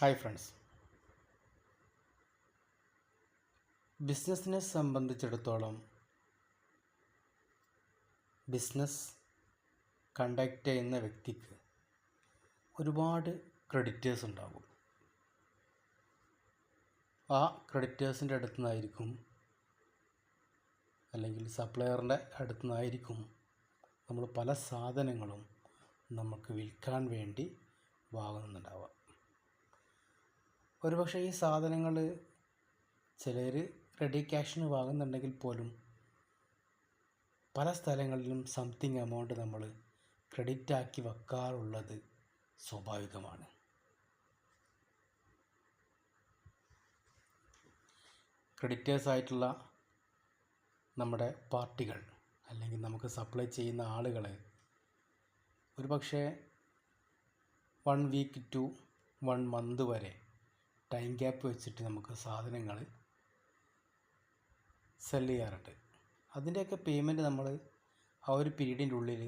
Hi friends ബിസിനസ്സിനെ സംബന്ധിച്ചിടത്തോളം business conduct ചെയ്യുന്ന വ്യക്തിക്ക് ഒരുപാട് ക്രെഡിറ്റേഴ്സ് ഉണ്ടാകും. ആ ക്രെഡിറ്റേഴ്സിന്റെ അടുത്തു നിന്നായിരിക്കും അല്ലെങ്കിൽ സപ്ലയറിന്റെ അടുത്തു നിന്നായിരിക്കും നമ്മൾ പല സാധനങ്ങളും നമുക്ക് വിൽക്കാൻ വേണ്ടി വാങ്ങുന്നുണ്ടാവുക. ഒരുപക്ഷെ ഈ സാധനങ്ങൾ ചിലർ റെഡി ക്യാഷിന് വാങ്ങുന്നുണ്ടെങ്കിൽ പോലും പല സ്ഥലങ്ങളിലും സംതിങ് എമൗണ്ട് നമ്മൾ ക്രെഡിറ്റ് ആക്കി വെക്കാറുള്ളത് സ്വാഭാവികമാണ്. ക്രെഡിറ്റേഴ്സ് ആയിട്ടുള്ള നമ്മുടെ പാർട്ടികൾ അല്ലെങ്കിൽ നമുക്ക് സപ്ലൈ ചെയ്യുന്ന ആളുകൾ ഒരുപക്ഷെ one week to one month വരെ ടൈം ഗ്യാപ്പ് വെച്ചിട്ട് നമുക്ക് സാധനങ്ങൾ സെൽ ചെയ്യാറുണ്ട്. അതിന്റെയൊക്കെ പേയ്മെന്റ് നമ്മൾ ആ ഒരു പീരീഡിന്റെ ഉള്ളിൽ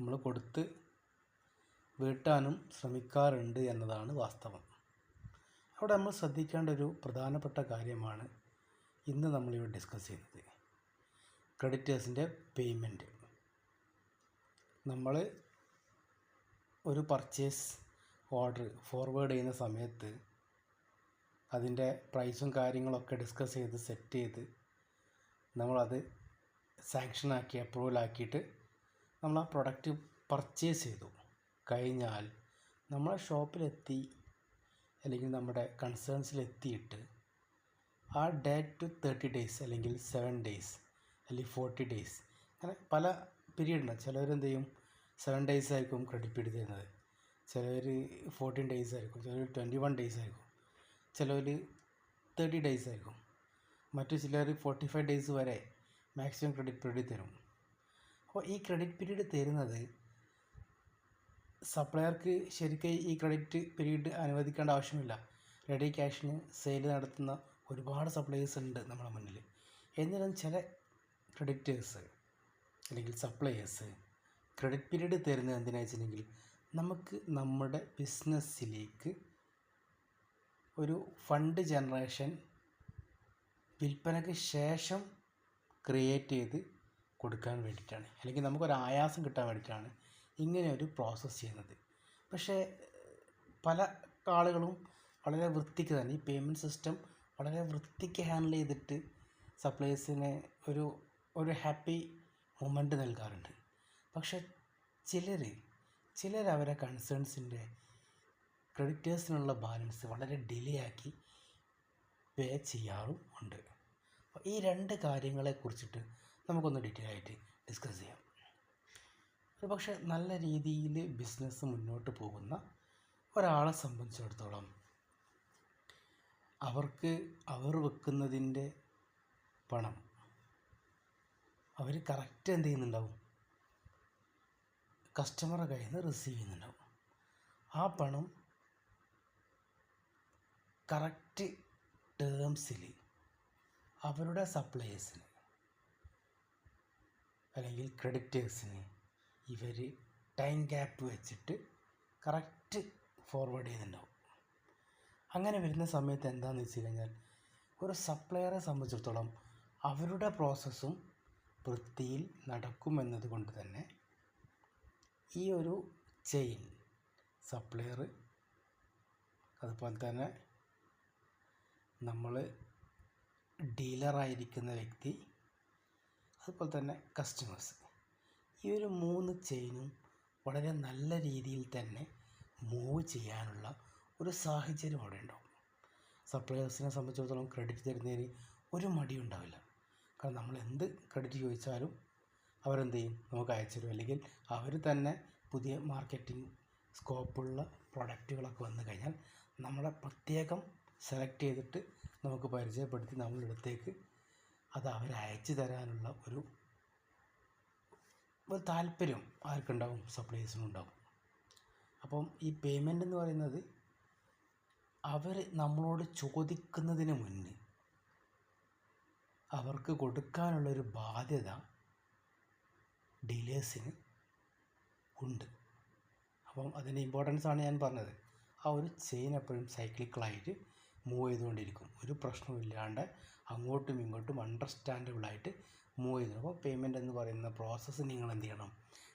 നമ്മൾ കൊടുത്ത് വീട്ടാനും ശ്രമിക്കാറുണ്ട് എന്നതാണ് വാസ്തവം. അവിടെ നമ്മൾ ശ്രദ്ധിക്കേണ്ട ഒരു പ്രധാനപ്പെട്ട കാര്യമാണ് ഇന്ന് നമ്മളിവിടെ ഡിസ്കസ് ചെയ്യുന്നത്. ക്രെഡിറ്റേഴ്സിന്റെ പേയ്മെന്റ് നമ്മൾ ഒരു പർച്ചേസ് ഓർഡർ ഫോർവേഡ് ചെയ്യുന്ന സമയത്ത് അതിന്റെ പ്രൈസും കാര്യങ്ങളൊക്കെ ഡിസ്കസ് ചെയ്ത് സെറ്റ് ചെയ്ത് നമ്മളത് സാങ്ഷനാക്കി അപ്രൂവൽ ആക്കിയിട്ട് നമ്മൾ ആ പ്രൊഡക്റ്റ് പർച്ചേസ് ചെയ്തു. കഴിഞ്ഞാൽ നമ്മളെ ഷോപ്പിലെത്തി അല്ലെങ്കിൽ നമ്മുടെ കൺസേൺസിലെത്തിയിട്ട് ആ ഡേറ്റ് ടു തേർട്ടി ഡേയ്സ് അല്ലെങ്കിൽ സെവൻ ഡേയ്സ് അല്ലെങ്കിൽ ഫോർട്ടി ഡേയ്സ് അങ്ങനെ പല പീരീഡുണ്ട് ചിലവരെന്ത് ചെയ്യും സെവൻ ഡേയ്സ് ആയിരിക്കും ക്രെഡിറ്റ് പീരീഡ് തരുന്നത് ചിലവർ ഫോർട്ടീൻ ഡേയ്സ് ആയിരിക്കും ചിലർ ട്വന്റി വൺ ഡേയ്സ് ആയിരിക്കും ചിലവർ തേർട്ടി ഡേയ്സ് ആയിരിക്കും. മറ്റു ചിലർ ഫോർട്ടി ഫൈവ് ഡേയ്സ് വരെ മാക്സിമം ക്രെഡിറ്റ് പീരീഡ് തരും. അപ്പോൾ ഈ ക്രെഡിറ്റ് പീരീഡ് തരുന്നത് സപ്ലയർക്ക് ശരിക്കും ഈ ക്രെഡിറ്റ് പീരീഡ് അനുവദിക്കേണ്ട ആവശ്യമില്ല. റെഡി ക്യാഷിന് സെയിൽ നടത്തുന്ന ഒരുപാട് സപ്ലയേഴ്സ് ഉണ്ട് നമ്മുടെ മുന്നിൽ. എന്നിരുന്നാലും ചില ക്രെഡിറ്റേഴ്സ് അല്ലെങ്കിൽ സപ്ലയേഴ്സ് ക്രെഡിറ്റ് പീരീഡ് തരുന്നത് എന്തിനാ വെച്ചിട്ടുണ്ടെങ്കിൽ നമുക്ക് നമ്മുടെ ബിസിനസ്സിലേക്ക് ഒരു ഫണ്ട് ജനറേഷൻ വിൽപ്പനയ്ക്ക് ശേഷം ക്രിയേറ്റ് ചെയ്ത് കൊടുക്കാൻ വേണ്ടിയിട്ടാണ്. അല്ലെങ്കിൽ നമുക്കൊരു ആയാസം കിട്ടാൻ വേണ്ടിയിട്ടാണ് ഇങ്ങനെ ഒരു പ്രോസസ്സ് ചെയ്യുന്നത്. പക്ഷേ പല ആളുകളും വളരെ വൃത്തിക്ക് തന്നെ ഈ പേയ്മെന്റ് സിസ്റ്റം വളരെ വൃത്തിക്ക് ഹാൻഡിൽ ചെയ്തിട്ട് സപ്ലൈസിന് ഒരു ഒരു ഹാപ്പി മൊമെന്റ് നൽകാറുണ്ട്. പക്ഷെ ചിലർ ചിലർ അവരെ കൺസേൺസിന്റെ ക്രെഡിറ്റേഴ്സിനുള്ള ബാലൻസ് വളരെ ഡിലേ ആക്കി പേ ചെയ്യാറും ഉണ്ട്. അപ്പോൾ ഈ രണ്ട് കാര്യങ്ങളെ കുറിച്ചിട്ട് നമുക്കൊന്ന് ഡീറ്റെയിൽ ആയിട്ട് ഡിസ്കസ് ചെയ്യാം. ഒരു പക്ഷേ നല്ല രീതിയിൽ ബിസിനസ് മുന്നോട്ട് പോകുന്ന ഒരാളെ സംബന്ധിച്ചിടത്തോളം അവർക്ക് അവർ വെക്കുന്നതിന്റെ പണം അവർ കറക്റ്റ് എന്ത് ചെയ്യുന്നുണ്ടാവും? കസ്റ്റമറുടെ കയ്യിൽ നിന്ന് റിസീവ് ചെയ്യുന്നുണ്ടാവും. ആ പണം കറക്റ്റ് ടേംസിൽ അവരുടെ സപ്ലയേഴ്സിന് അല്ലെങ്കിൽ ക്രെഡിറ്റേഴ്സിന് ഇവർ ടൈം ഗ്യാപ്പ് വെച്ചിട്ട് കറക്റ്റ് ഫോർവേഡ് ചെയ്യുന്നുണ്ടാവും. അങ്ങനെ വരുന്ന സമയത്ത് എന്താണെന്ന് വെച്ച് കഴിഞ്ഞാൽ ഒരു സപ്ലയറെ സംബന്ധിച്ചിടത്തോളം അവരുടെ പ്രോസസ്സും വൃത്തിയിൽ നടക്കുമെന്നത് കൊണ്ട് തന്നെ ഈ ഒരു ചെയിൻ സപ്ലയർ അതുപോലെ തന്നെ നമ്മൾ ഡീലറായിരിക്കുന്ന വ്യക്തി അതുപോലെ തന്നെ കസ്റ്റമേഴ്സ്. ഈ ഒരു മൂന്ന് ചെയിനും വളരെ നല്ല രീതിയിൽ തന്നെ മൂവ് ചെയ്യാനുള്ള ഒരു സാഹചര്യം അവിടെ ഉണ്ടാവും. സപ്ലയേഴ്സിനെ സംബന്ധിച്ചിടത്തോളം ക്രെഡിറ്റ് തരുന്നതിന് ഒരു മടിയും ഉണ്ടാവില്ല കാരണം നമ്മൾ എന്ത് ക്രെഡിറ്റ് ചോദിച്ചാലും അവരെന്ത് ചെയ്യും നമുക്ക് അയച്ചു തരും അല്ലെങ്കിൽ അവർ തന്നെ പുതിയ മാർക്കറ്റിംഗ് സ്കോപ്പുള്ള പ്രൊഡക്റ്റുകളൊക്കെ വന്നു കഴിഞ്ഞാൽ നമ്മളെ പ്രത്യേകം സെലക്ട് ചെയ്തിട്ട് നമുക്ക് പരിചയപ്പെടുത്തി നമ്മളിടത്തേക്ക് അത് അവർ അയച്ചു തരാനുള്ള ഒരു താല്പര്യം ആർക്കുണ്ടാവും? സപ്ലൈസിനുണ്ടാവും അപ്പം ഈ പേയ്മെന്റ് എന്ന് പറയുന്നത് അവർ നമ്മളോട് ചോദിക്കുന്നതിന് മുന്നേ അവർക്ക് കൊടുക്കാനുള്ളൊരു ബാധ്യത ഡീലേഴ്സിന് ഉണ്ട്. അപ്പം അതിന്റെ ആണ് ഞാൻ പറഞ്ഞത്. ആ ഒരു ചെയിൻ എപ്പോഴും സൈക്ലിക്കലായിട്ട് മൂവ് ചെയ്തുകൊണ്ടിരിക്കും. ഒരു പ്രശ്നമില്ലാണ്ട് അങ്ങോട്ടും ഇങ്ങോട്ടും അണ്ടർസ്റ്റാൻഡബിളായിട്ട് മൂവ് ചെയ്തു അപ്പോൾ പേയ്മെന്റ് എന്ന് പറയുന്ന പ്രോസസ്സ് നിങ്ങൾ എന്ത് ചെയ്യണം?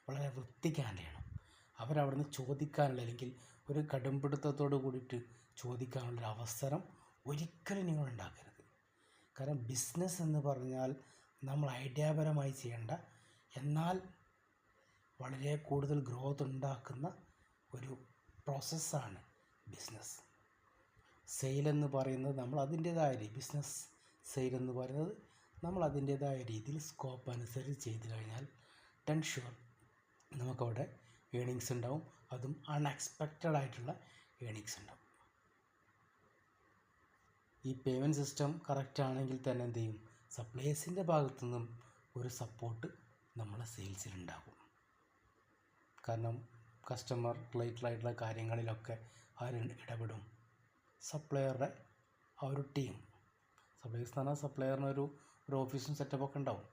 വളരെ വൃത്തിക്ക് ഹാൻഡിൽ ചെയ്യണം. അവരവിടുന്ന് ചോദിക്കാനുള്ള അല്ലെങ്കിൽ ഒരു കടുംപിടുത്തത്തോട് കൂടിയിട്ട് ചോദിക്കാനുള്ളൊരു അവസരം ഒരിക്കലും നിങ്ങൾ ഉണ്ടാക്കരുത് കാരണം ബിസിനസ് എന്ന് പറഞ്ഞാൽ നമ്മൾ ഐഡിയാപരമായി ചെയ്യേണ്ട എന്നാൽ വളരെ കൂടുതൽ ഗ്രോത്ത് ഉണ്ടാക്കുന്ന ഒരു പ്രോസസ്സാണ് ബിസിനസ് സെയിൽ എന്ന് പറയുന്നത് നമ്മൾ അതിന്റേതായ രീതി ബിസിനസ് സെയിൽ എന്ന് പറയുന്നത് നമ്മൾ അതിന്റേതായ രീതിയിൽ സ്കോപ്പ് അനുസരിച്ച് ചെയ്തു കഴിഞ്ഞാൽ ടെൻ ഷുവർ നമുക്കവിടെ ഏണിങ്സ് ഉണ്ടാവും. അതും അൺഎക്സ്പെക്റ്റഡ് ആയിട്ടുള്ള ഏണിങ്സ് ഉണ്ടാവും. ഈ പേയ്മെന്റ് സിസ്റ്റം കറക്റ്റ് ആണെങ്കിൽ തന്നെ എന്ത് ചെയ്യും? സപ്ലൈസിന്റെ ഭാഗത്തു നിന്നും ഒരു സപ്പോർട്ട് നമ്മളെ സെയിൽസിൽ ഉണ്ടാകും കാരണം കസ്റ്റമർ റിലേറ്റഡ് ആയിട്ടുള്ള കാര്യങ്ങളിലൊക്കെ അവർ ഇടപെടും. സപ്ലയറുടെ ആ ഒരു ടീം. സപ്ലൈസ് എന്ന് പറഞ്ഞാൽ സപ്ലയറിനൊരു ഒരു ഓഫീസും സെറ്റപ്പൊക്കെ ഉണ്ടാവും.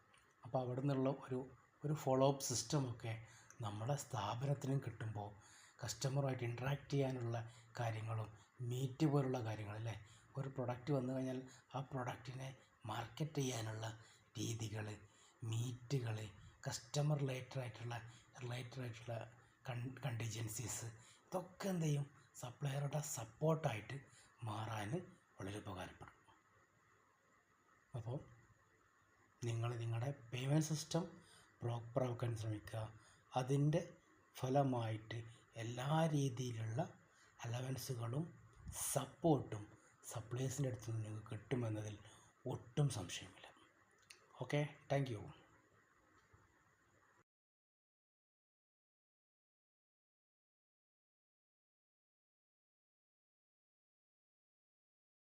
അപ്പോൾ അവിടെ നിന്നുള്ള ഒരു ഒരു ഫോളോ അപ്പ് സിസ്റ്റമൊക്കെ നമ്മുടെ സ്ഥാപനത്തിനും കിട്ടുമ്പോൾ കസ്റ്റമറുമായിട്ട് ഇൻട്രാക്ട് ചെയ്യാനുള്ള കാര്യങ്ങളും മീറ്റ് പോലുള്ള കാര്യങ്ങളല്ലേ ഒരു പ്രൊഡക്റ്റ് വന്നു കഴിഞ്ഞാൽ ആ പ്രൊഡക്റ്റിനെ മാർക്കറ്റ് ചെയ്യാനുള്ള രീതികൾ മീറ്റുകൾ കസ്റ്റമർ റിലേറ്റഡ് ആയിട്ടുള്ള റിലേറ്റഡ് ആയിട്ടുള്ള കണ്ടിജൻസീസ് ഇതൊക്കെ എന്ത് ചെയ്യും? സപ്ലയറുടെ സപ്പോർട്ടായിട്ട് മാറാൻ വളരെ ഉപകാരപ്പെടും. അപ്പോൾ നിങ്ങൾ നിങ്ങളുടെ പേയ്മെന്റ് സിസ്റ്റം പ്രോപ്പറാക്കാൻ ശ്രമിക്കുക. അതിന്റെ ഫലമായിട്ട് എല്ലാ രീതിയിലുള്ള അലവൻസുകളും സപ്പോർട്ടും സപ്ലൈസിന്റെ അടുത്ത് നിന്ന് നിങ്ങൾക്ക് കിട്ടുമെന്നതിൽ ഒട്ടും സംശയമില്ല. Okay thank you